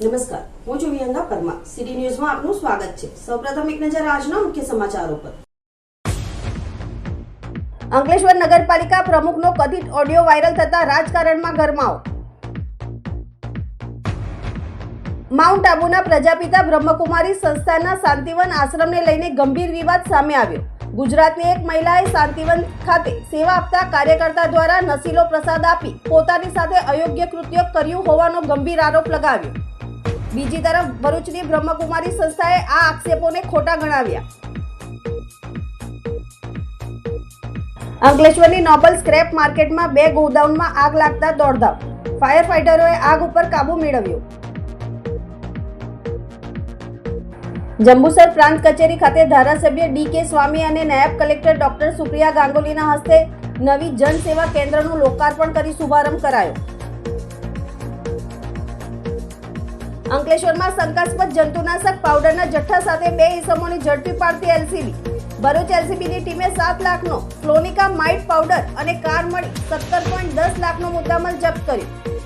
નમસ્કાર. હું છું વિહંગા પરમાર. સિટી ન્યૂઝમાં આપનું સ્વાગત છે. સૌપ્રથમ એક નજર આજના મુખ્ય સમાચારો પર. અંકલેશ્વર નગરપાલિકા પ્રમુખનો કથિત ઓડિયો વાયરલ થતા રાજકારણમાં ગરમાવો. માઉન્ટ આબુના પ્રજાપિતા બ્રહ્મકુમારી સંસ્થાના શાંતિવન આશ્રમને લઈને ગંભીર વિવાદ સામે આવ્યો. ગુજરાતની એક મહિલાએ શાંતિવન ખાતે સેવા આપતા કાર્યકર્તા દ્વારા નશીલો પ્રસાદ આપી પોતાની સાથે અયોગ્ય કૃત્ય કર્યું હોવાનો ગંભીર આરોપ લગાવ્યો. બીજી તરફ ભરૂચની બ્રહ્મકુમારી સંસ્થાએ આ આક્ષેપોને ખોટા ગણાવ્યા. અંકલેશ્વરની નોબલ સ્ક્રેપ માર્કેટમાં બે ગોડાઉનમાં આગ લાગતા દોડધામ. ફાયર ફાઇટરોએ આગ ઉપર કાબુ મેળવ્યો. જંબુસર પ્રાંત કચેરી ખાતે ધારાસભ્ય ડી કે સ્વામી અને નાયબ કલેક્ટર ડોક્ટર સુપ્રિયા ગાંગુલીના હસ્તે નવી જન સેવા કેન્દ્રનું લોકાર્પણ કરી શુભારંભ કરાયો. અંકલેશ્વરમાં શંકાસ્પદ જંતુનાશક પાવડરના જથ્થા સાથે બે ઇસમોની ઝડપી પાડતી એલસીબી. ભરૂચ એલસીબીની ટીમે સાત લાખનો ફ્લોનિકા માઇટ પાવડર અને કાર મળી સત્તર પોઈન્ટ દસ લાખનો મુદ્દામાલ જપ્ત કર્યો.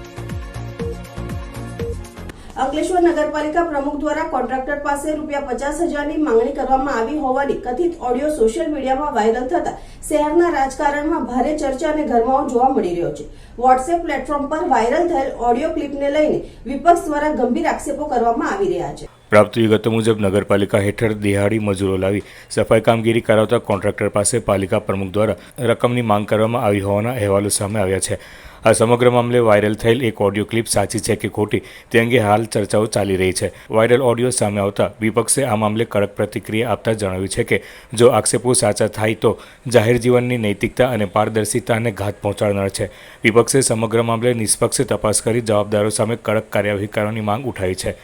અંકલેશ્વર નગરપાલિકા પ્રમુખ દ્વારા કોન્ટ્રાક્ટર પાસે રૂપિયા પચાસ હજારની માંગણી કરવામાં આવી હોવાની કથિત ઓડિયો સોશિયલ મીડિયામાં વાયરલ થતા શહેરના રાજકારણમાં ભારે ચર્ચા અને ગરમાવો જોવા મળી રહ્યો છે. વોટ્સએપ પ્લેટફોર્મ પર વાયરલ થયેલ ઓડિયો ક્લિપને લઈને વિપક્ષ દ્વારા ગંભીર આક્ષેપો કરવામાં આવી રહ્યા છે. પ્રાપ્ત વિગતો મુજબ નગરપાલિકા હેઠળ દિહાડી મજૂરો લાવી સફાઈ કામગીરી કરાવતા કોન્ટ્રાક્ટર પાસે પાલિકા પ્રમુખ દ્વારા રકમની માંગ કરવામાં આવી હોવાના અહેવાલો સામે આવ્યા છે. આ સમગ્ર મામલે વાયરલ થયેલ એક ઓડિયો ક્લિપ સાચી છે કે ખોટી તે અંગે હાલ ચર્ચાઓ ચાલી રહી છે. વાયરલ ઓડિયો સામે આવતા વિપક્ષે આ મામલે કડક પ્રતિક્રિયા આપતા જણાવ્યું છે કે જો આક્ષેપો સાચા થાય તો જાહેર જીવનની નૈતિકતા અને પારદર્શિતાને ઘાત પહોંચાડનાર છે. વિપક્ષે સમગ્ર મામલે નિષ્પક્ષ તપાસ કરી જવાબદારો સામે કડક કાર્યવાહી કરવાની માંગ ઉઠાવી છે.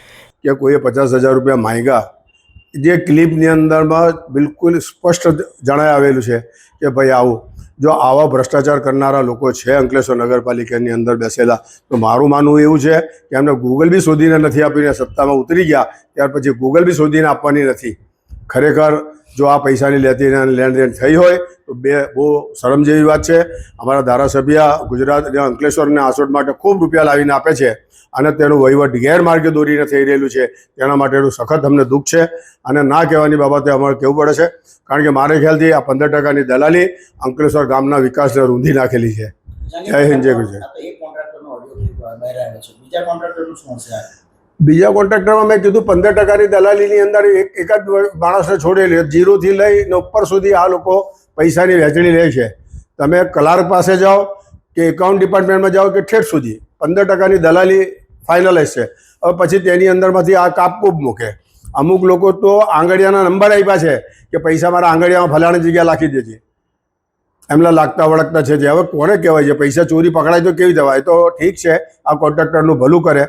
કે કોઈએ પચાસ હજાર રૂપિયા માંગ્યા, જે ક્લિપની અંદરમાં બિલકુલ સ્પષ્ટ જણાય આવેલું છે કે ભાઈ આવું. જો આવા ભ્રષ્ટાચાર કરનારા લોકો છે અંકલેશ્વર નગરપાલિકાની અંદર બેસેલા, તો મારું માનવું એવું છે કે એમને ગૂગલ બી શોધીને નથી આપીને સત્તામાં ઉતરી ગયા, ત્યાર પછી ગૂગલ બી શોધીને આપવાની નથી. ખરેખર જો આ પૈસાની લેતી લેણદેણ થઈ હોય તો બે બહુ શરમ જેવી વાત છે. અમારા ધારાસભ્ય ગુજરાત અંકલેશ્વરને આસોટ માટે ખૂબ રૂપિયા લાવીને આપે છે અને તેનું વહીવટ ગેરમાર્ગે દોરીને થઈ રહેલું છે. તેના માટેનું સખત અમને દુઃખ છે અને ના કહેવાની બાબતે અમારે કહેવું પડે છે. કારણ કે મારે ખ્યાલથી આ પંદર ટકાની દલાલી અંકલેશ્વર ગામના વિકાસને રૂંધી નાખેલી છે. જય હિન્દ, જય ગુજરાત. બીજા કોન્ટ્રાક્ટરમાં મેં કીધું પંદર ટકાની દલાલીની અંદર એક એકાદ માણસને છોડેલી જીરોથી લઈને ઉપર સુધી આ લોકો પૈસાની વહેંચણી લે છે. તમે ક્લાર્ક પાસે જાઓ કે એકાઉન્ટ ડિપાર્ટમેન્ટમાં જાઓ કે ઠેઠ સુધી, પંદર ટકાની દલાલી ફાઇનલાઇઝ છે. હવે પછી તેની અંદરમાંથી આ કાપકૂપ મૂકે. અમુક લોકો તો આંગળિયાના નંબર આપ્યા છે કે પૈસા મારા આંગળિયામાં ફલાણી જગ્યા લાખી દેજે. એમના લાગતા વળગતા છે જે. હવે કોને કહેવાય છે? પૈસા ચોરી પકડાય તો કેવી દવાય તો ઠીક છે, આ કોન્ટ્રાક્ટરનું ભલું કરે.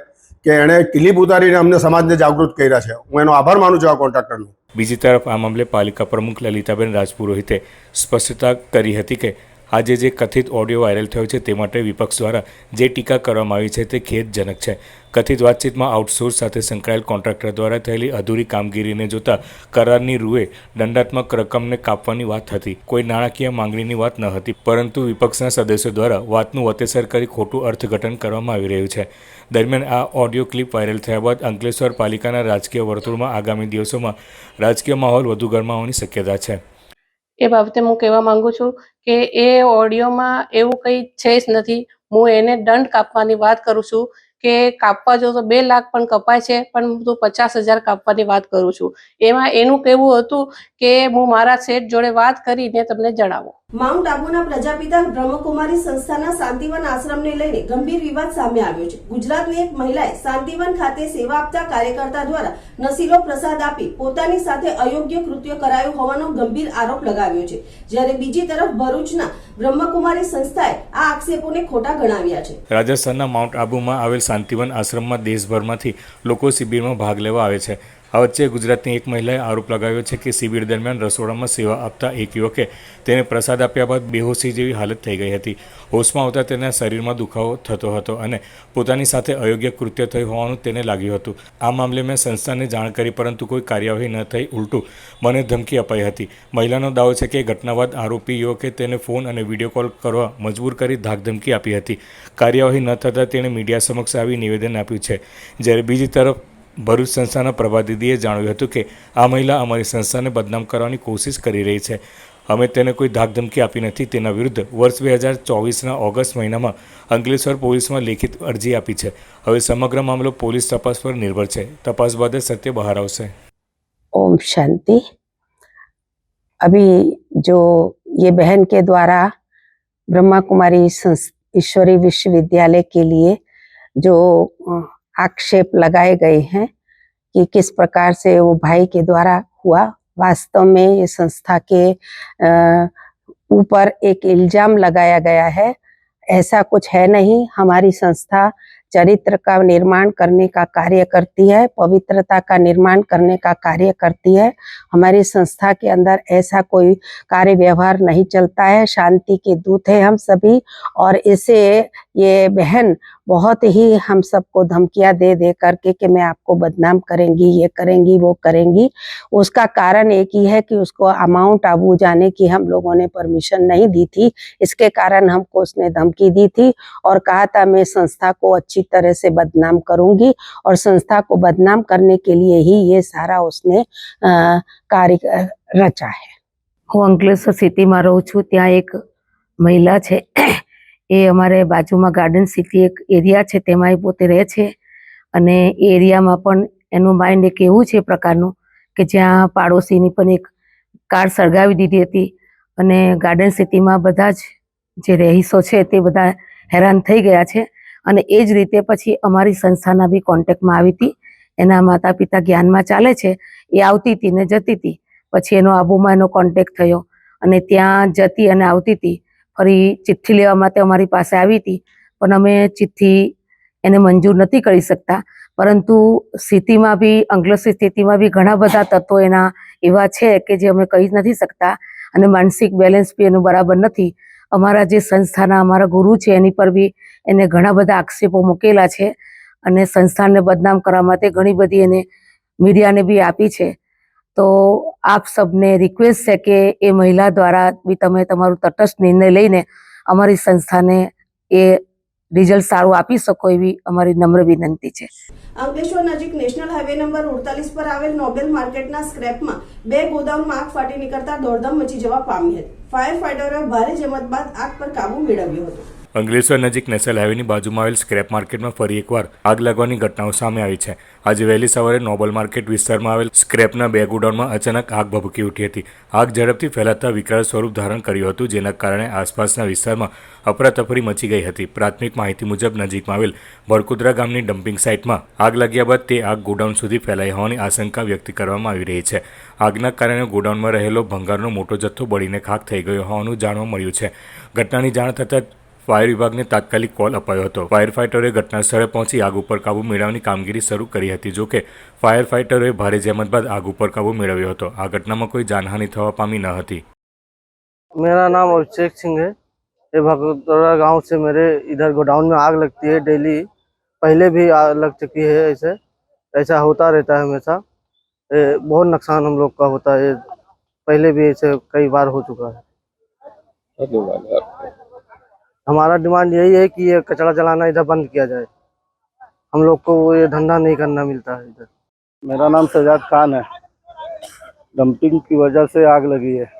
કે એણે કિલીપ ઉતારીને અમને સમાજને જાગૃત કર્યા છે. હું એનો આભાર માનું છું આ કોન્ટ્રાક્ટરનો. બીજી તરફ આ મામલે પાલિકા પ્રમુખ લલિતાબેન રાજપુરોહિતે સ્પષ્ટતા કરી હતી કે આજે જે કથિત ઓડિયો વાયરલ થયો છે તે માટે વિપક્ષ દ્વારા જે ટીકા કરવામાં આવી છે તે ખેદજનક છે. કથિત વાતચીતમાં આઉટસોર્સ સાથે સંકળાયેલ કોન્ટ્રાક્ટર દ્વારા થયેલી અધૂરી કામગીરીને જોતા કરારની રૂએ દંડાત્મક રકમને કાપવાની વાત હતી. કોઈ નાણાકીય માંગણીની વાત ન હતી, પરંતુ વિપક્ષના સદસ્યો દ્વારા વાતનું વતેસર કરી ખોટું અર્થઘટન કરવામાં આવી રહ્યું છે. દરમિયાન આ ઓડિયો ક્લિપ વાયરલ થયા બાદ અંકલેશ્વર પાલિકાના રાજકીય વર્તુળમાં આગામી દિવસોમાં રાજકીય માહોલ વધુ ગરમાવાની શક્યતા છે. એ બાબતે હું કહેવા માંગુ છું કે એ ઓડિયોમાં એવું કંઈ છે જ નથી. હું એને દંડ કાપવાની વાત કરું છું કે કાપવા જો તો બે લાખ પણ કપાય છે, પણ હું તો પચાસ હજાર કાપવાની વાત કરું છું. એમાં એનું કહેવું હતું કે હું મારા શેઠ જોડે વાત કરીને તમને જણાવું. માઉન્ટ આબુના પ્રજાપિતા બ્રહ્મકુમારી સંસ્થાના શાંતિવન આશ્રમને લઈને ગંભીર વિવાદ સામે આવ્યો છે. ગુજરાતની એક મહિલાએ શાંતિવન ખાતે સેવા આપતા કાર્યકર્તા દ્વારા નસીલો પ્રસાદ આપી પોતાની સાથે અયોગ્ય કૃત્ય કરાયું હોવાનો ગંભીર આરોપ લગાવ્યો છે. જ્યારે બીજી તરફ ભરૂચના બ્રહ્મકુમારી સંસ્થાએ આ આક્ષેપોને ખોટા ગણાવ્યા છે. રાજસ્થાનના માઉન્ટ આબુમાં આવેલ શાંતિવન આશ્રમમાં દેશભરમાંથી લોકો શિબિરમાં ભાગ લેવા આવે છે. આ વચ્ચે ગુજરાતની એક મહિલાએ આરોપ લગાવ્યો છે કે શિબિર દરમિયાન રસોડામાં સેવા આપતા એક યુવકે તેને પ્રસાદ આપ્યા બાદ બેહોશી જેવી હાલત થઈ ગઈ હતી. હોશમાં આવતા તેના શરીરમાં દુખાવો થતો હતો અને પોતાની સાથે અયોગ્ય કૃત્ય થયું હોવાનું તેને લાગ્યું હતું. આ મામલે મેં સંસ્થાને જાણ કરી, પરંતુ કોઈ કાર્યવાહી ન થઈ, ઉલટું મને ધમકી અપાઈ હતી. મહિલાનો દાવો છે કે ઘટના બાદ આરોપી યુવકે તેને ફોન અને વીડિયો કોલ કરવા મજબૂર કરી ધાકધમકી આપી હતી. કાર્યવાહી ન થતાં તેણે મીડિયા સમક્ષ આવી નિવેદન આપ્યું છે. જ્યારે બીજી તરફ ભરૂચ સંસ્થાના પ્રભાદીદીએ જણાવ્યું હતું કે આ મહિલા અમારી સંસ્થાને બદનામ કરવાની કોશિશ કરી રહી છે અમે તેને કોઈ ધાકધમકી આપી નથી તેના વિરુદ્ધ વર્ષ બે હજાર ચોવીસના ઓગસ્ટ મહિનામાં અંકલેશ્વર પોલીસમાં લેખિત અરજી આપી છે હવે સમગ્ર મામલો પોલીસ તપાસ પર નિર્ભર છે તપાસ બાદ જ સત્ય બહાર આવશે ओम शांति अभी जो ये बहन के द्वारा ब्रह्मा कुमारी संस- ईश्वरी विश्वविद्यालय के लिए जो अ, आक्षेप लगाए गए हैं कि किस प्रकार से वो भाई के द्वारा हुआ। वास्तव में ये संस्था के ऊपर एक इल्ज़ाम लगाया गया है। ऐसा कुछ है नहीं। हमारी संस्था चरित्र का निर्माण करने का कार्य करती है, पवित्रता का निर्माण करने का कार्य करती है। हमारी संस्था के अंदर ऐसा कोई कार्य व्यवहार नहीं चलता है। शांति के दूत है हम सभी और इसे ये बहन बहुत ही हम सबको धमकियां दे दे करके कि मैं आपको बदनाम करेंगी ये करेंगी वो करेंगी उसका कारण एक ही है कि उसको अमाउंट आबू जाने की हम लोगों ने परमिशन नहीं दी थी इसके कारण हमको उसने धमकी दी थी और कहा था मैं संस्था को अच्छी तरह से बदनाम करूंगी और संस्था को बदनाम करने के लिए ही ये सारा उसने अ, कार्य अ, रचा है હું અંકલેશ્વર સિટીમાં રહું છું ત્યાં એક મહિલા છે એ અમારે બાજુમાં ગાર્ડન સિટી એક એરિયા છે, તેમાં એ પોતે રહે છે. અને એ એરિયામાં પણ એનું માઇન્ડ એક એવું છે પ્રકારનું કે જ્યાં પાડોશીની પણ એક કાર સળગાવી દીધી હતી અને ગાર્ડન સિટીમાં બધા જ જે રહીશો છે તે બધા હેરાન થઈ ગયા છે. અને એ જ રીતે પછી અમારી સંસ્થાના બી કોન્ટેક્ટમાં આવી હતી. એના માતા પિતા જ્ઞાનમાં ચાલે છે. એ આવતી હતી ને જતી હતી. પછી એનો આબુમાં એનો કોન્ટેક્ટ થયો અને ત્યાં જતી અને આવતી હતી. ફરી ચિઠ્ઠી લેવા માટે અમારી પાસે આવી હતી. પણ અમે ચિઠ્ઠી એને મંજૂર નથી કરી શકતા. પરંતુ સ્થિતિમાં બી અંગ્લસી સ્થિતિમાં બી ઘણા બધા તત્વો એના એવા છે કે જે અમે કહી નથી શકતા. અને માનસિક બેલેન્સ બી એનું બરાબર નથી. અમારા જે સંસ્થાના અમારા ગુરુ છે, એની પર બી એને ઘણા બધા આક્ષેપો મૂકેલા છે. અને સંસ્થાનને બદનામ કરવા માટે ઘણી બધી એને મીડિયાને બી આપી છે. તો આપ સબને રિક્વેસ્ટ છે કે એ મહિલા દ્વારા બી તમે તમારું તટસ્થ નિર્ણય લઈને અમારી સંસ્થાને એ રિઝલ્ટ સારું આપી શકો એવી અમારી નમ્ર વિનંતી છે. અંકલેશ્વર નજીક નેશનલ હાઈવે નંબર ઉડતાલીસ પર આવેલ નોબેલ માર્કેટના સ્ક્રેપમાં બે ગોદામમાં આગ ફાટી નીકળતા દોડધામ મચી જવા પામી હતી. ફાયર ફાઈટરોએ ભારે જમત બાદ આગ પર કાબુ મેળવ્યો હતો. અંકલેશ્વર નજીક નેશનલ હાઈવેની બાજુમાં આવેલ સ્ક્રેપ માર્કેટમાં ફરી એકવાર આગ લાગવાની ઘટનાઓ સામે આવી છે. આજે વહેલી સવારે નોબલ માર્કેટ વિસ્તારમાં આવેલ સ્ક્રેપના બે ગોડાઉનમાં અચાનક આગ ભભૂકી ઉઠી હતી. આગ ઝડપથી ફેલાતા વિકરાળ સ્વરૂપ ધારણ કર્યું હતું, જેના કારણે આસપાસના વિસ્તારમાં અફરાતફરી મચી ગઈ હતી. પ્રાથમિક માહિતી મુજબ નજીકમાં આવેલ ભડકુદરા ગામની ડમ્પિંગ સાઇટમાં આગ લાગ્યા બાદ તે આગ ગોડાઉન સુધી ફેલાઈ હોવાની આશંકા વ્યક્ત કરવામાં આવી રહી છે. આગના કારણે ગોડાઉનમાં રહેલો ભંગારનો મોટો જથ્થો બળીને ખાખ થઈ ગયો હોવાનું જાણવા મળ્યું છે. ઘટનાની જાણ થતાં ફાયર વિભાગને તાત્કાલિક કોલ અપાયો હતો ફાયર ફાઇટરોએ ઘટના સ્થળે પહોંચી આગ ઉપર કાબુ મેળવવાની કામગીરી શરૂ કરી હતી જોકે ફાયર ફાઇટરોએ ભારે જહેમત બાદ આગ ઉપર કાબુ મેળવ્યો હતો આ ઘટનામાં કોઈ જાનહાનિ થવા પામી ન હતી मेरा नाम अभिषेक सिंह है ये भगोदरा गांव से मेरे इधर गोडाउन में आग लगती है डेली पहले भी आग लग चुकी है ऐसे ऐसा होता रहता है हमेशा ये बहुत नुकसान हम लोग का होता है पहले भी ऐसे कई बार हो चुका है हमारा डिमांड यही है कि ये कचरा जलाना इधर बंद किया जाए हम लोग को ये धंधा नहीं करना मिलता है इधर मेरा नाम सजाद खान है डंपिंग की वजह से आग लगी है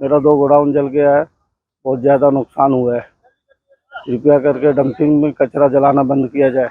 मेरा दो गोडाउन जल गया है बहुत ज़्यादा नुकसान हुआ है कृपया करके डंपिंग में कचरा जलाना बंद किया जाए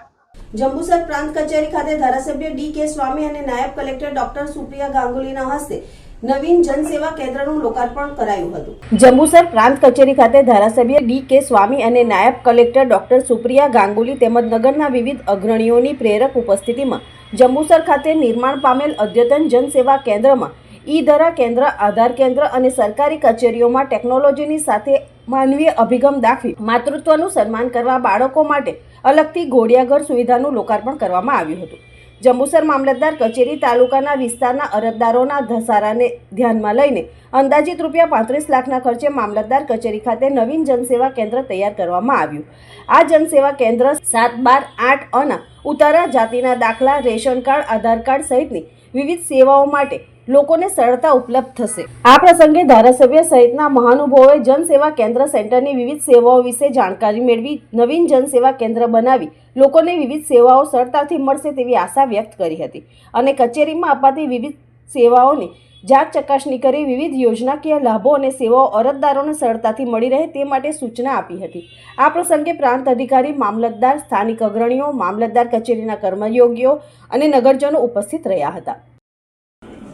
જંબુસર પ્રાંત કચેરી ખાતે ધારાસભ્ય ડી કે સ્વામી અને નાયબ કલેક્ટર ડોક્ટર સુપ્રિયા ગાંગુલીના હસ્તે નવીન જનસેવા કેન્દ્રનું લોકાર્પણ કરાયું હતું. જંબુસર પ્રાંત કચેરી ખાતે ધારાસભ્ય ડી કે સ્વામી અને નાયબ કલેક્ટર ડોક્ટર સુપ્રિયા ગાંગુલી તેમજ નગરના વિવિધ અગ્રણીઓની પ્રેરક ઉપસ્થિતિમાં જંબુસર ખાતે નિર્માણ પામેલ અદ્યતન જનસેવા કેન્દ્રમાં ઈ ધરા કેન્દ્ર, આધાર કેન્દ્ર અને સરકારી કચેરીઓમાં ટેકનોલોજીની સાથે માનવીય અભિગમ દાખવી, માતૃત્વનું સન્માન કરવા બાળકો માટે અલગથી ઘોડિયાઘર સુવિધાનું લોકાર્પણ કરવામાં આવ્યું હતું. જંબુસર મામલતદાર કચેરી તાલુકાના વિસ્તારના અરજદારોના ધસારાને ધ્યાનમાં લઈને અંદાજિત રૂપિયા પાંત્રીસ લાખના ખર્ચે મામલતદાર કચેરી ખાતે નવીન જનસેવા કેન્દ્ર તૈયાર કરવામાં આવ્યું. આ જનસેવા કેન્દ્ર સાત બાર આઠ અના ઉતારા જાતિના દાખલા, રેશન કાર્ડ, આધાર કાર્ડ સહિતની વિવિધ સેવાઓ માટે લોકોને સરળતા ઉપલબ્ધ થશે. આ પ્રસંગે ધારાસભ્ય સહિતના મહાનુભાવોએ જનસેવા કેન્દ્ર સેન્ટરની વિવિધ સેવાઓ વિશે જાણકારી મેળવી, નવીન જનસેવા કેન્દ્ર બનાવી, લોકોને વિવિધ સેવાઓ સરળતાથી મળશે તેવી આશા વ્યક્ત કરી હતી. અને કચેરીમાં અપાતી વિવિધ સેવાઓની જાત ચકાસણી કરી વિવિધ યોજનાકીય લાભો અને સેવાઓ અરજદારોને સરળતાથી મળી રહે તે માટે સૂચના આપી હતી. આ પ્રસંગે પ્રાંત અધિકારી, મામલતદાર, સ્થાનિક અગ્રણીઓ, મામલતદાર કચેરીના કર્મયોગીઓ અને નગરજનો ઉપસ્થિત રહ્યા હતા.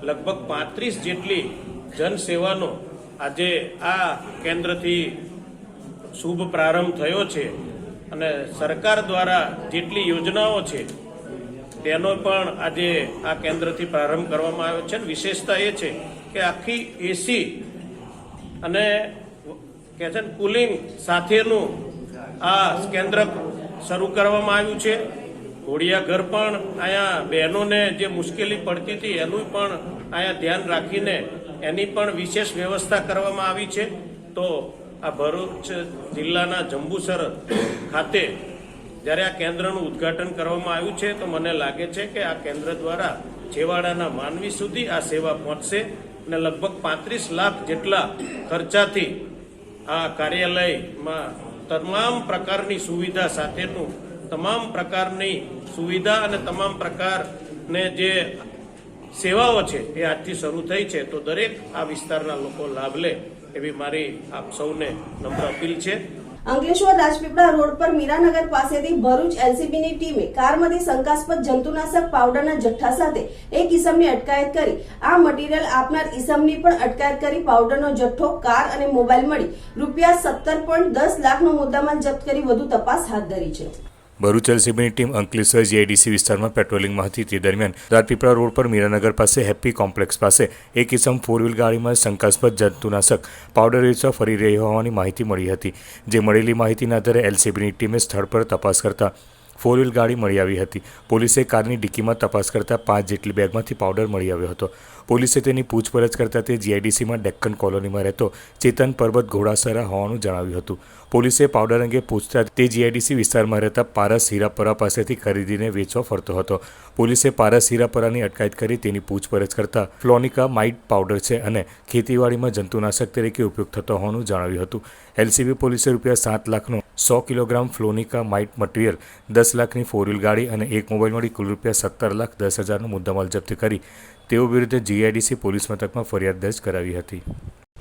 લગભગ પાંત્રીસ જેટલી જનસેવાનો આજે આ કેન્દ્રથી શુભ પ્રારંભ થયો છે અને સરકાર દ્વારા જેટલી યોજનાઓ છે, તેનો પણ આજે આ કેન્દ્રથી પ્રારંભ કરવામાં આવ્યો છે. વિશેષતા એ છે કે આખી એસી અને કે છે કુલિંગ સાથેનું આ કેન્દ્ર શરૂ કરવામાં આવ્યું છે. ઘોડિયા ઘર પણ અહીંયા બહેનોને જે મુશ્કેલી પડતી હતી, એનું પણ અહીંયા ધ્યાન રાખીને એની પણ વિશેષ વ્યવસ્થા કરવામાં આવી છે. તો આ ભરૂચ જિલ્લાના જંબુસર ખાતે જ્યારે આ કેન્દ્રનું ઉદ્ઘાટન કરવામાં આવ્યું છે, તો મને લાગે છે કે આ કેન્દ્ર દ્વારા છેવાડાના માનવી સુધી આ સેવા પહોંચશે અને લગભગ પાંત્રીસ લાખ જેટલા ખર્ચાથી આ કાર્યાલયમાં તમામ પ્રકારની સુવિધા સાથેનું તમામ પ્રકારની સુવિધા અને તમામ પ્રકારને જે સેવાઓ છે એ આજથી શરૂ થઈ છે. તો દરેક આ વિસ્તારના લોકો લાભ લે એવી મારી આપ સૌને નમ્ર અપીલ છે. અંકલેશ્વર રાજપીપળા રોડ પર મીરાનગર પાસેથી ભરૂચ એલસીબીની ટીમે કારમાંથી શંકાસ્પદ જંતુનાશક પાવડરના જથ્થા સાથે એક ઇસમની અટકાયત કરી. આ મટીરીયલ આપનાર ઈસમની પણ અટકાયત કરી પાવડરનો જથ્થો, કાર અને મોબાઈલ મળી રૂપિયા સત્તર પોઈન્ટ દસ લાખનો મુદ્દામાલ જપ્ત કરી વધુ તપાસ હાથ ધરી છે. ભરૂચ એલસીબીની ટીમ અંકલેશ્વર જીઆઈડીસી વિસ્તારમાં પેટ્રોલિંગમાં હતી તે દરમિયાન રાજપીપળા રોડ પર મીરાનગર પાસે હેપ્પી કોમ્પ્લેક્સ પાસે એક ઇસમ ફોર વ્હીલ ગાડીમાં શંકાસ્પદ જંતુનાશક પાવડર વેચવા ફરી રહ્યો હોવાની માહિતી મળી હતી, જે મળેલી માહિતીના આધારે એલસીબીની ટીમે સ્થળ પર તપાસ કરતા ફોર વ્હીલ ગાડી મળી આવી હતી. પોલીસે કારની ડિક્કીમાં તપાસ કરતા પાંચ જેટલી બેગમાંથી પાવડર મળી આવ્યો હતો. પોલીસે તેની પૂછપરછ કરતા તે જીઆઈડીસીમાં ડેક્કન કોલોનીમાં રહેતો ચેતન પર્વત ઘોડાસરા હોવાનું જણાવ્યું હતું. પોલીસે પાવડર અંગે પૂછતા તે જીઆઈડીસી વિસ્તારમાં રહેતા પારસ હીરાપરા પાસેથી ખરીદીને વેચવા ફરતો હતો. પોલીસે પારસ હીરાપરાની અટકાયત કરી તેની પૂછપરછ કરતા ફ્લોનિકા માઇટ પાવડર છે અને ખેતીવાડીમાં જંતુનાશક તરીકે ઉપયોગ થતો હોવાનું જણાવ્યું હતું. એલસીબી પોલીસે રૂપિયા સાત લાખનો સો કિલોગ્રામ ફ્લોનિકા માઇટ મટીરિયલ, દસ લાખની ફોર વ્હીલ ગાડી અને એક મોબાઈલ મળી કુલ રૂપિયા સત્તર લાખ દસ હજારનો મુદ્દામાલ જપ્ત કરી તેઓ વિરુદ્ધ જીઆઈડીસી પોલીસ મથકમાં ફરિયાદ દર્જ કરાવી હતી.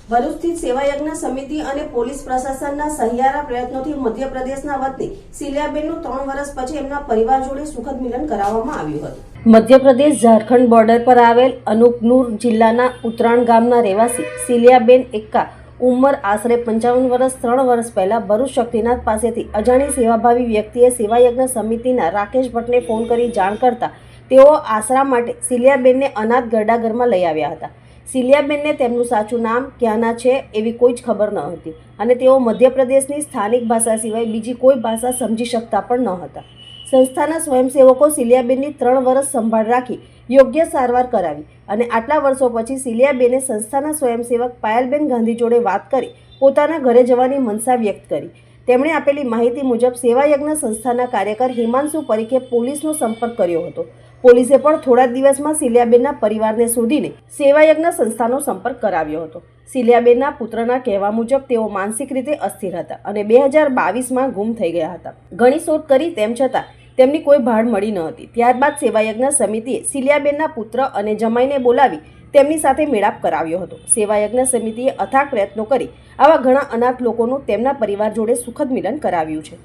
ભરૂચથી સેવાયજ્ઞ સમિતિ અને પોલીસ પ્રશાસનના સહિયારા પ્રયત્નોથી મધ્યપ્રદેશના વતની સિલિયાબેનનું ત્રણ વર્ષ પછી એમના પરિવાર જોડે સુખદ મિલન કરાવવામાં આવ્યું હતું. મધ્યપ્રદેશ ઝારખંડ બોર્ડર પર આવેલ અનુપનુર જિલ્લાના ઉત્તરાણ ગામના રહેવાસી સિલિયાબેન એક્કા ઉંમર આશરે પંચાવન વર્ષ ત્રણ વર્ષ પહેલા ભરૂચ શક્તિનાથ પાસેથી અજાણી સેવાભાવી વ્યક્તિએ સેવાયજ્ઞ સમિતિના રાકેશ ભટ્ટને ફોન કરી જાણ કરતા તેઓ આશરા માટે સિલિયાબેનને અનાથ ગરડાઘરમાં લઈ આવ્યા હતા. સિલિયાબેનને તેમનું સાચું નામ ક્યાંના છે એવી કોઈ જ ખબર ન હતી અને તેઓ મધ્યપ્રદેશની સ્થાનિક ભાષા સિવાય બીજી કોઈ ભાષા સમજી શકતા પણ ન હતા. સંસ્થાના સ્વયંસેવકો સિલિયાબેનની ત્રણ વર્ષ સંભાળ રાખી યોગ્ય સારવાર કરાવી અને આટલા વર્ષો પછી સિલિયાબેને સંસ્થાના સ્વયંસેવક પાયલબેન ગાંધી જોડે વાત કરી પોતાના ઘરે જવાની મનસા વ્યક્ત કરી. તેમણે આપેલી માહિતી મુજબ સેવાયજ્ઞ સંસ્થાના કાર્યકર હિમાંશુ પરીખે પોલીસનો સંપર્ક કર્યો હતો. પોલીસે પણ થોડા દિવસમાં સિલિયાબેનના પરિવારને શોધીને સેવાયજ્ઞ સંસ્થાનો સંપર્ક કરાવ્યો હતો. સિલિયાબેનના પુત્રના કહેવા મુજબ તેઓ માનસિક રીતે અસ્થિર હતા અને બે હજાર બાવીસમાં ગુમ થઈ ગયા હતા. ઘણી શોધ કરી તેમ છતાં તેમની કોઈ ભાડ મળી ન હતી. ત્યારબાદ સેવાયજ્ઞ સમિતિએ સિલિયાબેનના પુત્ર અને જમાઈને બોલાવી તેમની સાથે મેળાપ કરાવ્યો હતો. સેવાયજ્ઞ સમિતિએ અથાગ પ્રયત્નો કરી આવા ઘણા અનાથ લોકોનું તેમના પરિવાર જોડે સુખદ મિલન કરાવ્યું છે.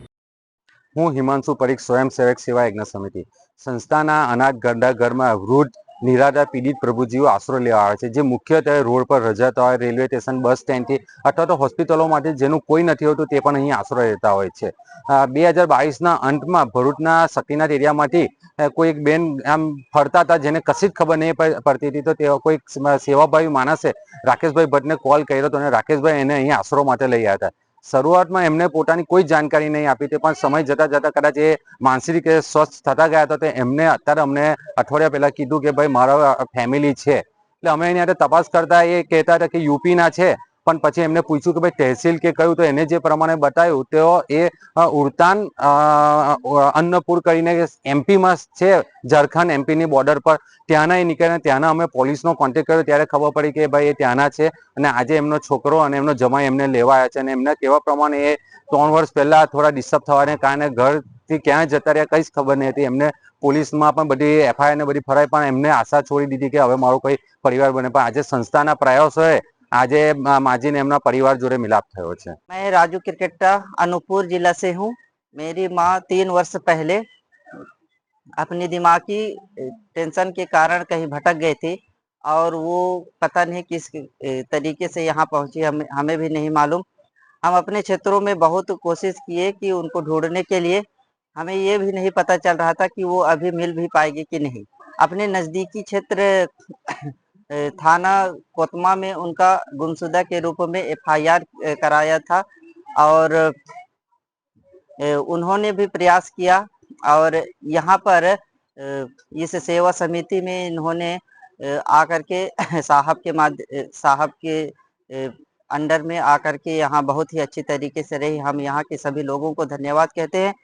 હું હિમાંશુ પરીખ, સ્વયંસેવક સેવાયજ્ઞ સમિતિ. સંસ્થાના અનાથ ગરડા ઘરમાં વૃદ્ધ, નિરાધાર પીડિત પ્રભુજીઓ આશરો લેવા આવે છે. જે મુખ્યત્વે રોડ પર રજાતા હોય, રેલવે સ્ટેશન, બસ સ્ટેન્ડથી અથવા તો હોસ્પિટલોમાંથી જેનું કોઈ નથી હોતું તે પણ અહીં આશરો લેતા હોય છે. બે હજાર બાવીસના અંતમાં ભરૂચના શક્તિનાથ એરિયામાંથી કોઈ એક બેન આમ ફરતા હતા જેને કશી જ ખબર નહીં પડતી હતી તો તેઓ કોઈ સેવાભાવી માણસે રાકેશભાઈ ભટ્ટને કોલ કર્યો હતો અને રાકેશભાઈ એને અહીં આશરો માટે લઈ આવ્યા હતા. શરૂઆતમાં એમને પોતાની કોઈ જાણકારી નહીં આપી હતી, પણ સમય જતા જતા કદાચ એ માનસિક સ્વસ્થ થતા ગયા હતા, તો એમને અત્યારે અમને અઠવાડિયા પહેલા કીધું કે ભાઈ, મારા ફેમિલી છે. એટલે અમે એની તપાસ કરતા એ કહેતા હતા કે યુપીના છે. પણ પછી એમને પૂછ્યું કે ભાઈ તહેસીલ કે કયું? તો એને જે પ્રમાણે બતાવ્યું તેઓ એ ઉડતાન અન્નપુર કરીને એમપીમાં છે, ઝારખંડ એમપીની બોર્ડર પર. ત્યાંના એ નીકળ્યા ત્યાંના અમે પોલીસનો કોન્ટેક્ટ કર્યો. ત્યારે ખબર પડી કે ભાઈ એ ત્યાંના છે અને આજે એમનો છોકરો અને એમનો જમાઈ એમને લેવા છે અને એમના કેવા પ્રમાણે એ ત્રણ વર્ષ પહેલા થોડા ડિસ્ટર્બ થવાને કારણે ઘરથી ક્યાં જતા રહ્યા કઈ જ ખબર નહીં હતી. એમને પોલીસમાં પણ બધી એફઆઈઆર ને બધી ફરાઈ પણ એમને આશા છોડી દીધી કે હવે મારો કોઈ પરિવાર બને. પણ આજે સંસ્થાના પ્રયાસોએ આજે મા- માજીને એમના પરિવાર જોડે મિલાપ થયો છે मैं राजू क्रिकेटा अनूपपुर जिला से हूँ मेरी माँ तीन वर्ष पहले अपनी दिमागी टेंशन के कारण कहीं भटक गए थे और वो पता नहीं किस ए, तरीके से यहाँ पहुंची हमें हमें भी नहीं मालूम हम अपने क्षेत्रों में बहुत कोशिश किए कि उनको ढूंढने के लिए हमें ये भी नहीं पता चल रहा था कि वो अभी मिल भी पाएगी कि नहीं अपने नज़दीकी क्षेत्र ए, थाना कोतमा में उनका गुमशुदा के रूप में एफआईआर कराया था और उन्होंने भी प्रयास किया और यहाँ पर इस सेवा समिति में इन्होंने आकर के साहब के माध्य साहब के अंडर में आकर के यहाँ बहुत ही अच्छी तरीके से रही। हम यहाँ के सभी लोगों को धन्यवाद कहते हैं।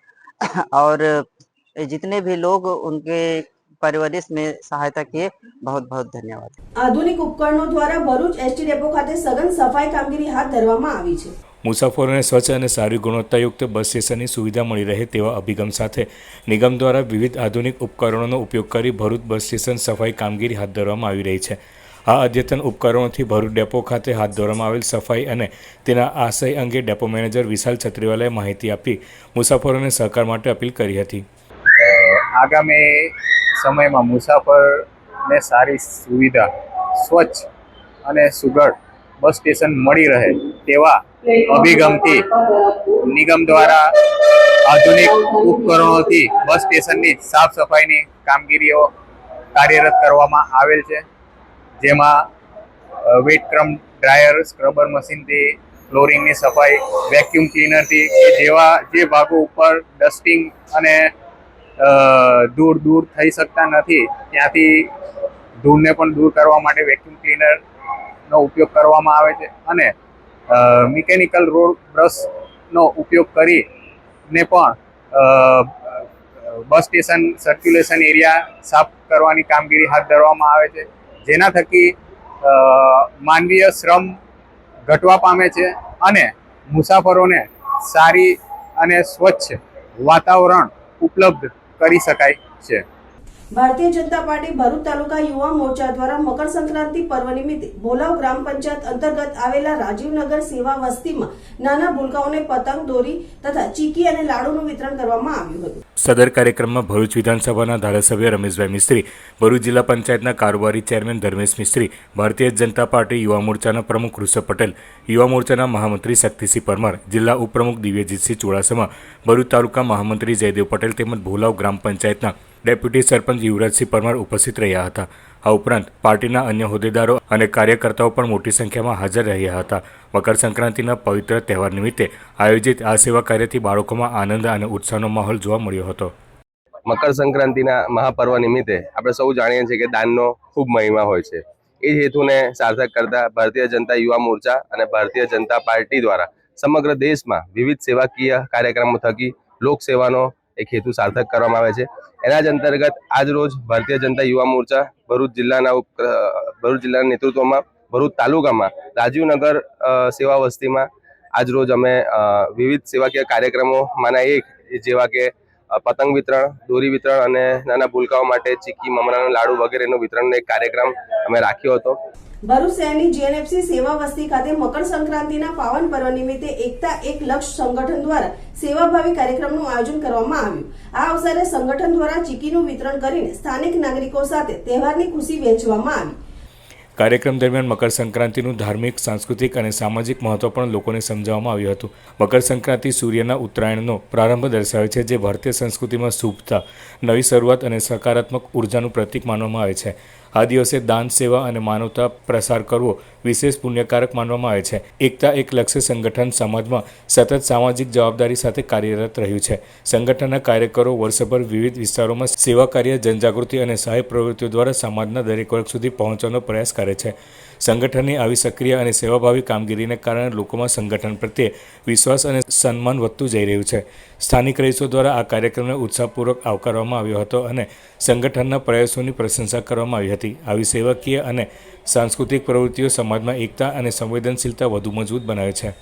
और जितने भी लोग उनके परवरिश में सहायता किए बहुत बहुत धन्यवाद આધુનિક ઉપકરણો દ્વારા ભરૂચ એસટી ડેપો ખાતે સઘન સફાઈ કામગીરી હાથ ધરવામાં આવી છે મુસાફરોને સ્વચ્છ અને સારી ગુણવત્તાયુક્ત બસ સ્ટેશનની સુવિધા મળી રહે તેવા અભિગમ સાથે નિગમ દ્વારા વિવિધ આધુનિક ઉપકરણોનો ઉપયોગ કરી ભરૂચ બસ સ્ટેશન સફાઈ કામગીરી હાથ ધરવામાં આવી રહી છે આ અદ્યતન ઉપકરણોથી ભરૂચ ડેપો ખાતે હાથ ધરવામાં આવેલ સફાઈ અને તેના આશય અંગે ડેપો મેનેજર વિશાલ છત્રીવાલાએ માહિતી આપી મુસાફરોને સહકાર માટે અપીલ કરી હતી આગામી સમયમાં મુસાફરને સારી સુવિધા, સ્વચ્છ અને સુઘડ બસ સ્ટેશન મળી રહે તેવા અભિગમથી નિગમ દ્વારા આધુનિક ઉપકરણોથી બસ સ્ટેશનની સાફ સફાઈની કામગીરીઓ કાર્યરત કરવામાં આવેલ છે. જેમાં વેટ ક્રમ ડ્રાયર સ્ક્રબર મશીનથી ફ્લોરિંગની સફાઈ વેક્યુમ ક્લીનરથી જેવા જે ભાગો ઉપર ડસ્ટિંગ અને દૂર દૂર થઈ શકતા નથી. ત્યાંથી ધૂળને પણ દૂર કરવા માટે વેક્યુમ ક્લીનરનો ઉપયોગ કરવામાં આવે છે અને મિકેનિકલ રોડ બ્રશનો ઉપયોગ કરીને પણ બસ સ્ટેશન સર્ક્યુલેશન એરિયા સાફ કરવાની કામગીરી હાથ ધરવામાં આવે છે. જેના થકી માનવીય શ્રમ ઘટવા પામે છે અને મુસાફરોને સારી અને સ્વચ્છ વાતાવરણ ઉપલબ્ધ કરી શકાય છે. ભારતીય જનતા પાર્ટી ભરૂચ તાલુકા યુવા મોરચા દ્વારા મકર સંક્રાંતિ પર્વ નિમિત્તે ભોલાવ ગ્રામ પંચાયત અંતર્ગત આવેલા રાજીવનગર સેવા વસ્તીમાં નાના ભૂલકાઓને પતંગ દોરી તથા ચીકી અને લાડુનું વિતરણ કરવામાં આવ્યું હતું. સદર કાર્યક્રમમાં ભરૂચ વિધાનસભાના ધારાસભ્ય રમેશભાઈ મિસ્ત્રી, ભરૂચ જિલ્લા પંચાયતના કારોબારી ચેરમેન ધર્મેશ મિસ્ત્રી, ભારતીય જનતા પાર્ટી યુવા મોરચાના પ્રમુખ ઋષભ પટેલ, યુવા મોરચાના મહામંત્રી શક્તિસિંહ પરમાર, જિલ્લા ઉપપ્રમુખ દિવ્યજીતસિંહ ચુડાસમા, ભરૂચ તાલુકા મહામંત્રી જયદેવ પટેલ તેમજ ભોલાવ ગ્રામ પંચાયતના ડેપ્યુટી સરપંચ યુવરાજસિંહ પરમાર ઉપસ્થિત રહ્યા હતા. આ ઉપરાંત પાર્ટીના અન્ય હોદ્દેદારો અને કાર્યકર્તાઓ પણ મોટી સંખ્યામાં હાજર રહ્યા હતા. મકર સંક્રાંતિના પવિત્ર તહેવાર નિમિત્તે આયોજિત આ સેવા કાર્યથી બાળકોમાં આનંદ અને ઉત્સાહનો માહોલ જોવા મળ્યો હતો. મકર સંક્રાંતિના મહાપર્વ નિમિત્તે આપણે સૌ જાણીએ છીએ કે દાનનો ખૂબ મહિમા હોય છે. એ હેતુને સાર્થક કરતા ભારતીય જનતા યુવા મોરચા અને ભારતીય જનતા પાર્ટી દ્વારા સમગ્ર દેશમાં વિવિધ સેવાકીય કાર્યક્રમો થકી લોકસેવાનો એક હેતુ સાર્થક કરવામાં આવે છે. એના જ અંતર્ગત આજ રોજ ભારતીય જનતા યુવા મોરચા ભરૂચ જિલ્લાના ભરૂચ જિલ્લાના નેતૃત્વમાં, ભરૂચ તાલુકામાં, રાજીવનગર સેવા વસ્તીમાં આજ રોજ અમે વિવિધ સેવાકીય કાર્યક્રમોમાંના એક, જેવા કે પતંગ વિતરણ, દોરી વિતરણ અને નાના ભૂલકાઓ માટે ચીકી મમરાના લાડુ વગેરેનો વિતરણનો એક કાર્યક્રમ અમે રાખ્યો હતો. ભરૂચ શહેરની જીએનએફસી સેવા વસ્તી ખાતે મકર સંક્રાંતિના પાવન પર્વ નિમિત્તે એકતા એક લક્ષ સંગઠન દ્વારા સેવાભાવી કાર્યક્રમનું આયોજન કરવામાં આવ્યું. આ અવસરે સંગઠન દ્વારા ચીકીનું વિતરણ કરીને સ્થાનિક નાગરિકો સાથે તહેવારની ખુશી વહેંચવામાં આવી. કાર્યક્રમ દરમિયાન મકર સંક્રાંતિનું ધાર્મિક, સાંસ્કૃતિક અને સામાજિક મહત્વ પણ લોકોને સમજાવવામાં આવ્યું હતું. મકર સંક્રાંતિ સૂર્યના ઉત્તરાયણનો પ્રારંભ દર્શાવે છે જે ભારતીય સંસ્કૃતિમાં શુભતા, નવી શરૂઆત અને સકારાત્મક ઉર્જાનું પ્રતીક માનવામાં આવે છે. આ દિવસે દાન, સેવા અને માનવતા પ્રસાર કરવો વિશેષ પુણ્યકારક માનવામાં આવે છે. એકતા એક લક્ષ્ય સંગઠન સમાજમાં સતત સામાજિક જવાબદારી સાથે કાર્યરત રહ્યું છે. સંગઠનના કાર્યકરો વર્ષભર વિવિધ વિસ્તારોમાં સેવા કાર્ય જનજાગૃતિ અને સહાય પ્રવૃત્તિઓ દ્વારા સમાજના દરેક વર્ગ સુધી પહોંચવાનો પ્રયાસ કરે છે. સંગઠનની આવી સક્રિય અને સેવાભાવી કામગીરીને કારણે લોકોમાં સંગઠન પ્રત્યે વિશ્વાસ અને સન્માન વધતું જઈ રહ્યું છે. સ્થાનિક રહીશો દ્વારા આ કાર્યક્રમને ઉત્સાહપૂર્વક આવકારવામાં આવ્યો હતો અને સંગઠનના પ્રયાસોની પ્રશંસા કરવામાં આવી હતી. આવી સેવાકીય અને સાંસ્કૃતિક પ્રવૃત્તિઓ સમાજમાં એકતા અને સંવેદનશીલતા વધુ મજબૂત બનાવે છે.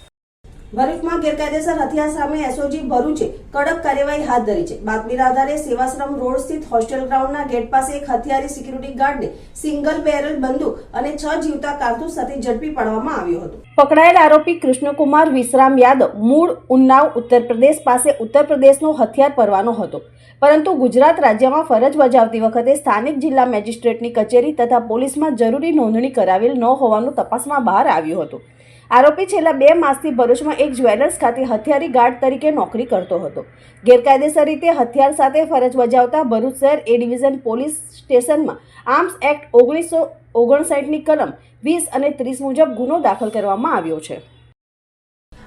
ભરૂચમાં ગેરકાયદેસર હથિયાર સામે એસઓજી ભરૂચે કડક કાર્યવાહી હાથ ધરી છે. બાતમીના આધારે સેવાશ્રમ રોડ સ્થિત હોસ્ટેલ ગ્રાઉન્ડના ગેટ પાસે એક હથિયારી સિક્યુરિટી ગાર્ડને સિંગલ બેરલ બંદૂક અને છ જીવતા કારતૂસ સાથે ઝડપી પાડવામાં આવ્યો હતો. પકડાયેલ આરોપી કૃષ્ણકુમાર વિશ્રામ યાદવ મૂળ ઉન્નાવ ઉત્તર પ્રદેશ પાસે ઉત્તર પ્રદેશનો હથિયાર પરવાનો હતો. પરંતુ ગુજરાત રાજ્યમાં ફરજ બજાવતી વખતે સ્થાનિક જિલ્લા મેજિસ્ટ્રેટની કચેરી તથા પોલીસમાં જરૂરી નોંધણી કરાવેલ ન હોવાનું તપાસમાં બહાર આવ્યું હતું. આરોપી છેલ્લા બે માસથી ભરૂચમાં એક જ્વેલર્સ ખાતે હથિયારી ગાર્ડ તરીકે નોકરી કરતો હતો. ગેરકાયદેસર રીતે હથિયાર સાથે ફરજ બજાવતા ભરૂચ શહેર એ ડિવિઝન પોલીસ સ્ટેશનમાં આર્મ્સ એક્ટ ઓગણીસો ઓગણસાઠની કલમ વીસ અને ત્રીસ મુજબ ગુનો દાખલ કરવામાં આવ્યો છે.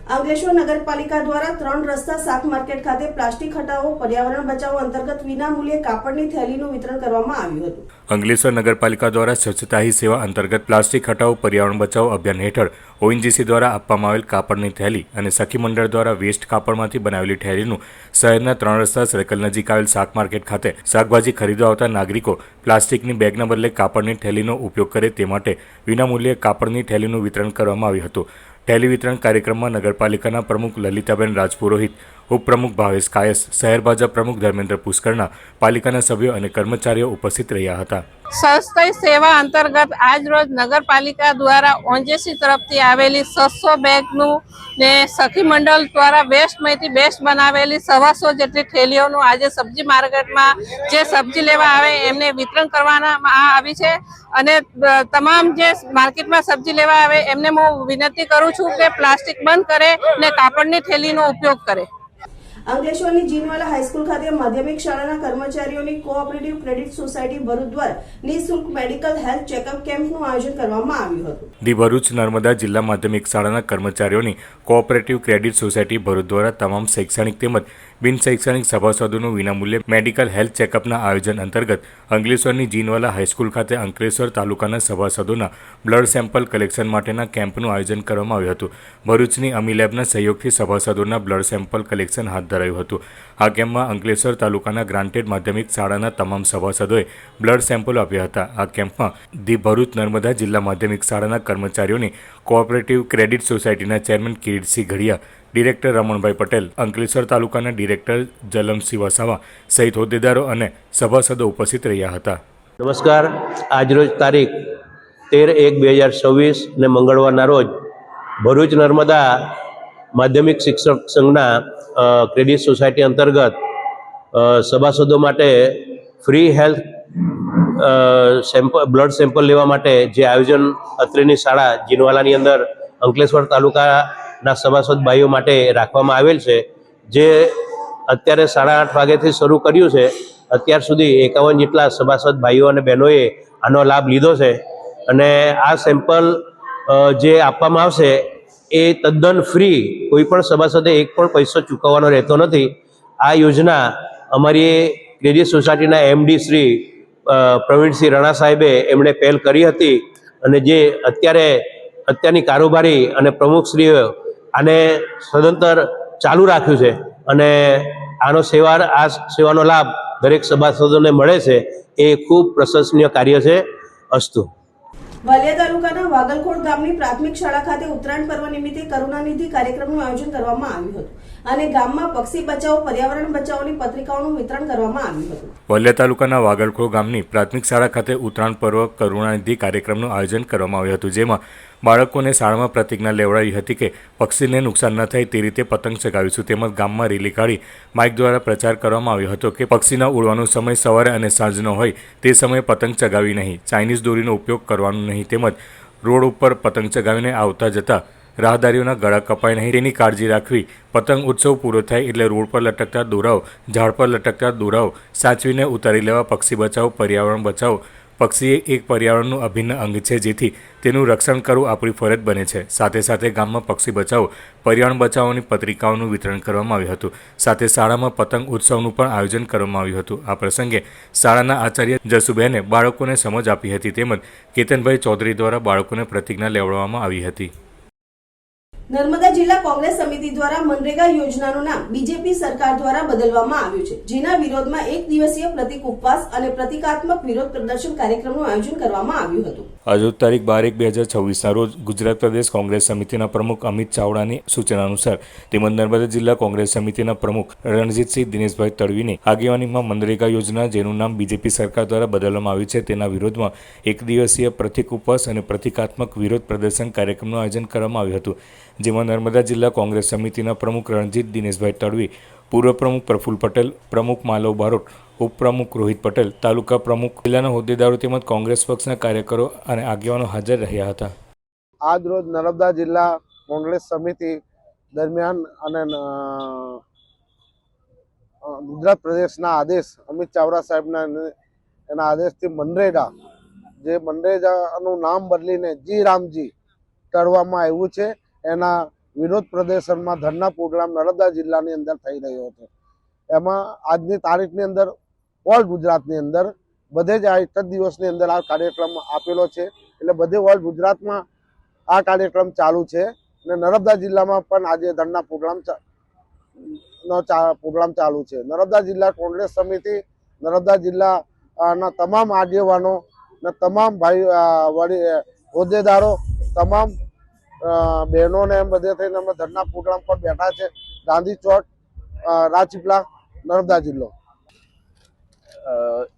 અંકલેશ્વર નગરપાલિકા દ્વારા ત્રણ રસ્તા શાક માર્કેટ ખાતે પ્લાસ્ટિક હટાવો, પર્યાવરણ બચાવો અંતર્ગત વિનામૂલ્યે કાપડની થેલીનું વિતરણ કરવામાં આવ્યું હતું. અંકલેશ્વર નગરપાલિકા દ્વારા સ્વચ્છતા હી સેવા અંતર્ગત પ્લાસ્ટિક હટાવો, પર્યાવરણ બચાવો અભિયાન હેઠળ ઓએનજીસી દ્વારા આપવામાં આવેલ કાપડની થેલી અને સખી મંડળ દ્વારા વેસ્ટ કાપડમાંથી બનાવેલી થેલીનું શહેરના ત્રણ રસ્તા સર્કલ નજીક આવેલ શાક માર્કેટ ખાતે શાકભાજી ખરીદવા આવતા નાગરિકો પ્લાસ્ટિકની બેગના બદલે કાપડની થેલીનો ઉપયોગ કરે તે માટે વિનામૂલ્યે કાપડની થેલીનું વિતરણ કરવામાં આવ્યું હતું. થેલી વિતરણ કાર્યક્રમમાં નગરપાલિકાના પ્રમુખ લલિતાબેન રાજપુરોહિત ઉપપ્રમુખ ભાવેશ કાયસ, શહેર ભાજપ પ્રમુખ ધર્મેન્દ્ર પુષ્કરના, પાલિકાના સભ્યો અને કર્મચારીઓ ઉપસ્થિત રહ્યા હતા. સંસ્થાઈ સેવા અંતર્ગત આજ રોજ નગરપાલિકા દ્વારા ઓંજેસી તરફથી આવેલી છસો બેગનું ને સખી મંડળ દ્વારા વેસ્ટમાંથી બેસ્ટ બનાવેલી સવાસો જેટલી થેલીઓનું આજે સબ્જી માર્કેટમાં જે સબ્જી લેવા આવે એમને વિતરણ કરવામાં આવી છે. અને તમામ જે માર્કેટમાં સબ્જી લેવા આવે એમને હું વિનંતી કરું છું કે પ્લાસ્ટિક બંધ કરે ને કાપડની થેલીનો ઉપયોગ કરે. અંકલેશ્વરની જીનવાલા હાઈસ્કૂલ ખાતે માધ્યમિક શાળાના કર્મચારીઓની કોઓપરેટિવ ક્રેડિટ સોસાયટી ભરૂચ દ્વારા નિઃશુલ્ક મેડિકલ હેલ્થ ચેકઅપ કેમ્પનું આયોજન કરવામાં આવ્યું હતું. ધી ભરૂચ નર્મદા જિલ્લા માધ્યમિક શાળાના કર્મચારીઓની કોઓપરેટિવ ક્રેડિટ સોસાયટી ભરૂચ દ્વારા તમામ શૈક્ષણિક તેમજ બિન શૈક્ષણિક સભાસદોનું વિનામૂલ્યે મેડિકલ હેલ્થ ચેકઅપના આયોજન અંતર્ગત અંકલેશ્વરની જીનવાલા હાઈસ્કૂલ ખાતે અંકલેશ્વર તાલુકાના સભાસદોના બ્લડ સેમ્પલ કલેક્શન માટેના કેમ્પનું આયોજન કરવામાં આવ્યું હતું. ભરૂચની અમી લેબના સહયોગથી સભાસદોના બ્લડ સેમ્પલ કલેક્શન હાથ ધરાયું હતું. આ કેમ્પમાં અંકલેશ્વર તાલુકાના ગ્રાન્ટેડ માધ્યમિક શાળાના તમામ સભાસદોએ બ્લડ સેમ્પલ આપ્યા હતા. આ કેમ્પમાં ધી ભરૂચ નર્મદા જિલ્લા માધ્યમિક શાળાના કર્મચારીઓની કોઓપરેટિવ ક્રેડિટ સોસાયટીના ચેરમેન કિરીટસિંહ ઘડિયા ડિરેક્ટર રમણભાઈ પટેલ, અંકલેશ્વર તાલુકાના ડિરેક્ટર જલમસિંહ વસાવા સહિત હોદ્દેદારો અને સભાસદો ઉપસ્થિત રહ્યા હતા. નમસ્કાર. આજરોજ તારીખ તેર એક બે હજાર છવ્વીસ ને મંગળવારના રોજ ભરૂચ નર્મદા માધ્યમિક શિક્ષક સંઘના ક્રેડિટ સોસાયટી અંતર્ગત સભાસદો માટે free health sample blood sample લેવા માટે જે આયોજન અત્રેની શાળા જીનવાલાની અંદર અંકલેશ્વર તાલુકાના સભાસદ ભાઈઓ માટે રાખવામાં આવેલ છે. જે અત્યારે સાડા આઠ વાગ્યાથી શરૂ કર્યું છે. અત્યાર સુધી એકાવન જેટલા સભાસદ ભાઈઓ અને બહેનોએ આનો લાભ લીધો છે. અને આ સેમ્પલ જે આપવામાં આવશે, એ તદ્દન ફ્રી કોઈ પણ સભાસદે એક પણ પૈસો ચૂકવવાનો રહેતો નથી. આ યોજના અમારી ક્રેડિટ સોસાયટીના એમડી શ્રી પ્રવીણસિંહ રણા સાહેબે એમણે પહેલ કરી હતી. અને જે અત્યારે અત્યારની કારોબારી અને પ્રમુખશ્રીઓ આને સદંતર ચાલુ રાખ્યું છે. અને આનો સેવા આ સેવાનો લાભ દરેક સભાસદોને મળે છે એ ખૂબ પ્રશંસનીય કાર્ય છે અસ્તુ. વાલિયા તાલુકાના વાગલખોડ ગામની પ્રાથમિક શાળા ખાતે ઉત્તરાયણ પર્વ નિમિત્તે કરુણાનિધિ કાર્યક્રમનું આયોજન કરવામાં આવ્યું હતું. અને ગામમાં પક્ષી બચાવો પર્યાવરણ બચાવોની પત્રિકાઓનું વિતરણ કરવામાં આવ્યું હતું. વલિયા તાલુકાના વાગલખોડ ગામની પ્રાથમિક શાળા ખાતે ઉત્તરાયણ પર્વ કરુણાનિધિ કાર્યક્રમનું આયોજન કરવામાં આવ્યું હતું જેમાં બાળકોને શાળામાં પ્રતિજ્ઞા લેવડાવી હતી કે પક્ષીને નુકસાન ન થાય તે રીતે પતંગ ચગાવીશું તેમજ ગામમાં રેલી કાઢી માઇક દ્વારા પ્રચાર કરવામાં આવ્યો હતો કે પક્ષીના ઉડવાનો સમય સવારે અને સાંજનો હોય તે સમયે પતંગ ચગાવી નહીં. ચાઇનીઝ દોરીનો ઉપયોગ કરવાનો નહીં તેમજ રોડ ઉપર પતંગ ચગાવીને આવતા જતા રાહદારીઓના ગળા કપાય નહીં. તેની કાળજી રાખવી. પતંગ ઉત્સવ પૂરો થાય એટલે રોડ પર લટકતા દોરાઓ, ઝાડ પર લટકતા દોરાઓ સાચવીને ઉતારી લેવા, પક્ષી બચાવો, પર્યાવરણ બચાવો પક્ષી એક પર્યાવરણનું અભિન્ન અંગ છે જેથી તેનું રક્ષણ કરવું આપણી ફરજ બને છે. સાથે સાથે ગામમાં પક્ષી બચાવો, પર્યાવરણ બચાવોની પત્રિકાઓનું વિતરણ કરવામાં આવ્યું હતું. સાથે શાળામાં પતંગ ઉત્સવનું પણ આયોજન કરવામાં આવ્યું હતું. આ પ્રસંગે શાળાના આચાર્ય જસુબહેને બાળકોને સમજ આપી હતી. તેમજ કેતનભાઈ ચૌધરી દ્વારા બાળકોને પ્રતિજ્ઞા લેવડાવવામાં આવી હતી. નર્મદા જિલ્લા કોંગ્રેસ સમિતિ દ્વારા મનરેગા યોજનાનું નામ બીજેપી સરકાર દ્વારા બદલવામાં આવ્યું છે, જેના વિરોધમાં એક દિવસીય પ્રતિક ઉપવાસ અને પ્રતિકાત્મક વિરોધ પ્રદર્શન કાર્યક્રમનું આયોજન કરવામાં આવ્યું હતું. આજરોજ તારીખ બાર એક બે હજાર છવ્વીસના રોજ ગુજરાત પ્રદેશ કોંગ્રેસ સમિતિના પ્રમુખ અમિત ચાવડાની સૂચના અનુસાર તેમજ નર્મદા જિલ્લા કોંગ્રેસ સમિતિના પ્રમુખ રણજીતસિંહ દિનેશભાઈ તડવીની આગેવાનીમાં મનરેગા યોજના, જેનું નામ બીજેપી સરકાર દ્વારા બદલવામાં આવ્યું છે, તેના વિરોધમાં એક દિવસીય પ્રતિક ઉપવાસ અને પ્રતિકાત્મક વિરોધ પ્રદર્શન કાર્યક્રમનું આયોજન કરવામાં આવ્યું હતું, જેમાં નર્મદા જિલ્લા કોંગ્રેસ સમિતિના પ્રમુખ રણજીત દિનેશભાઈ તડવી પૂર્વ પ્રમુખ પ્રફુલ પટેલ, પ્રમુખ માલવ બારોટ ઉપપ્રમુખ રોહિત પટેલ, તાલુકા પ્રમુખ જિલ્લાના હોદ્દેદારો તેમજ કોંગ્રેસ પક્ષના કાર્યકરો અને આગેવાનો હાજર રહ્યા હતા. આજ રોજ નર્મદા જિલ્લા કોંગ્રેસ સમિતિ દરમિયાન અને ગુજરાત પ્રદેશના આદેશ અમિત ચાવડા સાહેબના એના આદેશથી મનરેગા, જે મનરેગાનું નામ બદલીને જી રામજી કરવામાં આવ્યું છે. એના વિરોધ પ્રદર્શનમાં ધરના પ્રોગ્રામ નર્મદા જિલ્લાની અંદર થઈ રહ્યો હતો. એમાં આજની તારીખની અંદર ઓલ ગુજરાતની અંદર બધે જ આ એક જ દિવસની અંદર આ કાર્યક્રમ આપેલો છે. એટલે બધે ઓલ ગુજરાતમાં આ કાર્યક્રમ ચાલુ છે અને નર્મદા જિલ્લામાં પણ આજે ધરના પ્રોગ્રામ નો પ્રોગ્રામ ચાલુ છે. નર્મદા જિલ્લા કોંગ્રેસ સમિતિ, નર્મદા જિલ્લાના તમામ આગેવાનો ને તમામ ભાઈ વડી, હોદ્દેદારો, તમામ બહેનોને એમ બધે થઈને અમે ધરના પ્રોગ્રામ પર બેઠા છે. ગાંધી ચોક રાજપીપળા, નર્મદા જિલ્લો.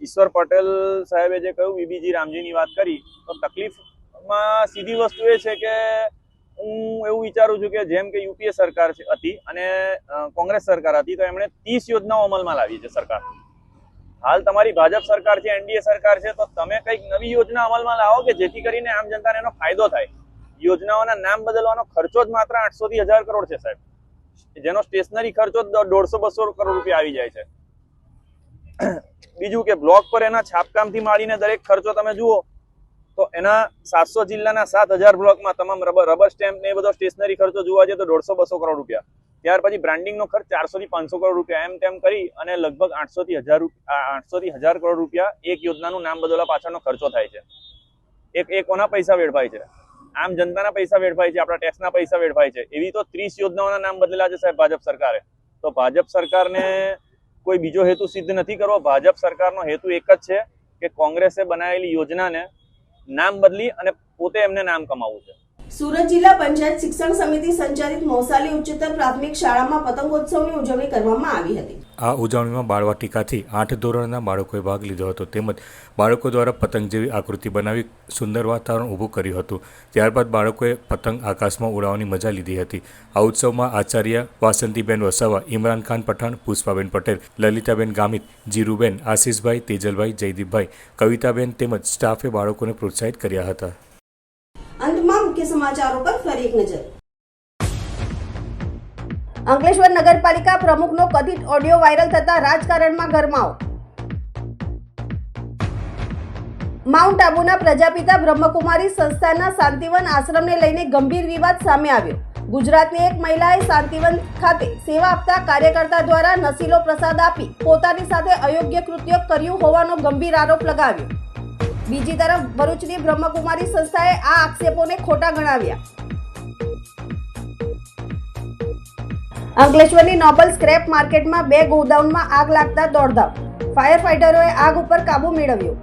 ઈશ્વર પટેલ સાહેબે જે કહ્યું, બીબીજી રામજીની વાત કરી, તો તકલીફમાં સીધી વસ્તુ એ છે કે હું એવું વિચારું છું કે જેમ કે યુપીએ સરકાર હતી અને કોંગ્રેસ સરકાર હતી, તો એમણે ત્રીસ યોજનાઓ અમલમાં લાવી છે સરકાર. હાલ તમારી ભાજપ સરકાર છે, એનડીએ સરકાર છે, તો તમે કંઈક નવી યોજના અમલમાં લાવો કે જેથી કરીને આમ જનતાને એનો ફાયદો થાય? યોજનાઓના નામ બદલવાનો ખર્ચો જ માત્ર આઠસો થી હજાર કરોડ છે સાહેબ. જેનો સ્ટેશનરી ખર્ચો દોઢસો બસો કરોડ રૂપિયા આવી જાય છે. બીજું કે બ્લોક પર એના છાપકામથી માંડીને દરેક ખર્ચો તમે જુઓ, તો એના સાતસો જિલ્લાના સાત હજાર બ્લોકમાં તમામ રબર રબર સ્ટેમ્પ ને એ બધો સ્ટેશનરી ખર્ચો જોવા જઈએ તો દોઢસો બસો કરોડ રૂપિયા. ત્યાર પછી બ્રાન્ડિંગનો ખર્ચ ચારસો થી પાંચસો કરોડ રૂપિયા, એમ તેમ કરી અને લગભગ આઠસો થી હજાર આઠસો થી હજાર કરોડ રૂપિયા એક યોજનાનું નામ બદલવા પાછળનો ખર્ચો થાય છે. એક એક કોના પૈસા વેડફાય છે? આમ જનતાના પૈસા વેડફાય છે, આપણા ટેક્સના પૈસા વેડફાય છે. એવી તો ત્રીસ યોજનાઓના નામ બદલેલા છે સાહેબ ભાજપ સરકારે. તો ભાજપ સરકારને કોઈ બીજો હેતુ સિદ્ધ નથી કરવો. ભાજપ સરકારનો હેતુ એક જ છે કે કોંગ્રેસે બનાવેલી યોજનાને નામ બદલી અને પોતે એમને નામ કમાવવું છે. સુરત જિલ્લા પંચાયત શિક્ષણ સમિતિ સંચાલિત મોસાલી ઉચ્ચતર પ્રાથમિક શાળામાં પતંગોત્સવની ઉજવણી કરવામાં આવી હતી. આ ઉજવણીમાં બાળવાટિકાથી આઠ ધોરણના બાળકોએ ભાગ લીધો હતો. તેમજ બાળકો દ્વારા પતંગ જેવી આકૃતિ બનાવી સુંદર વાતાવરણ ઊભું કર્યું હતું. ત્યારબાદ બાળકોએ પતંગ આકાશમાં ઉડાવવાની મજા લીધી હતી. આ ઉત્સવમાં આચાર્ય વાસંતીબેન વસાવા, ઇમરાન ખાન પઠાણ, પુષ્પાબેન પટેલ, લલિતાબેન ગામિત, જીરુબેન, આશીષભાઈ, તેજલભાઈ, જયદીપભાઈ, કવિતાબેન તેમજ સ્ટાફે બાળકોને પ્રોત્સાહિત કર્યા હતા. સમાચારો પર ફરી એક નજર. અંકલેશ્વર નગરપાલિકા પ્રમુખનો કથિત ઓડિયો વાયરલ થતા રાજકારણમાં ગરમાવો. માઉન્ટ આબુના પ્રજાપિતા બ્રહ્મકુમારી સંસ્થાના શાંતિવન આશ્રમને લઈને ગંભીર વિવાદ સામે આવ્યો. ગુજરાતની એક મહિલાએ શાંતિવન ખાતે સેવા આપતા કાર્યકર્તા દ્વારા નશીલો પ્રસાદ આપી પોતાની સાથે અયોગ્ય કૃત્ય કર્યું હોવાનો ગંભીર આરોપ લગાવ્યો. બીજી તરફ ભરૂચની બ્રહ્મકુમારી સંસ્થાએ આ આક્ષેપોને ખોટા ગણાવ્યા. અંકલેશ્વરની નોબલ સ્ક્રેપ માર્કેટમાં બે ગોડાઉનમાં આગ લાગતા દોડધામ. ફાયર ફાઇટરોએ આગ ઉપર કાબુ મેળવ્યો.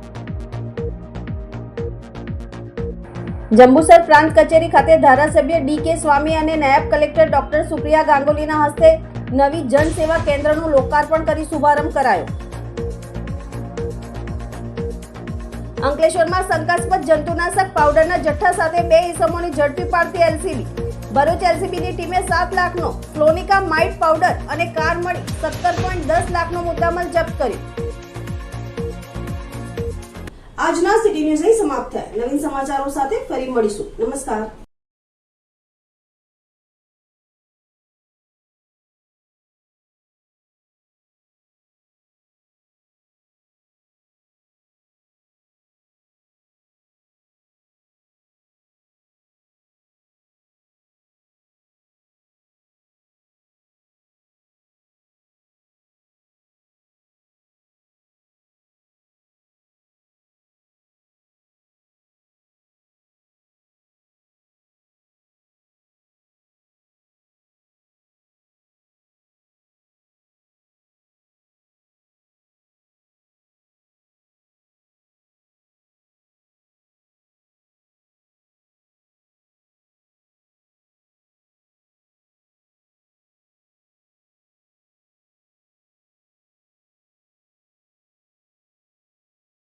જંબુસર પ્રાંત કચેરી ખાતે ધારાસભ્ય ડી કે સ્વામી અને નાયબ કલેક્ટર ડોક્ટર સુપ્રિયા ગાંગુલીના હસ્તે નવી જન સેવા કેન્દ્રનું લોકાર્પણ કરી શુભારંભ કરાયો. અંકલેશ્વરમાં શંકાસ્પદ જંતુનાશક પાવડરના જથ્થા સાથે બે ઇસમોની ઝડપી પાડતી એલસીબી. ભરૂચ એલસીબીની ટીમે સાત લાખનો ફ્લોનિકા માઇટ પાવડર અને કાર મળી સત્તર પોઈન્ટ દસ લાખનો મુદ્દામાલ જપ્ત કર્યો. આજના સિટી ન્યૂઝ અહીં સમાપ્ત થયા. નવીન સમાચારો સાથે ફરી મળીશું. નમસ્કાર.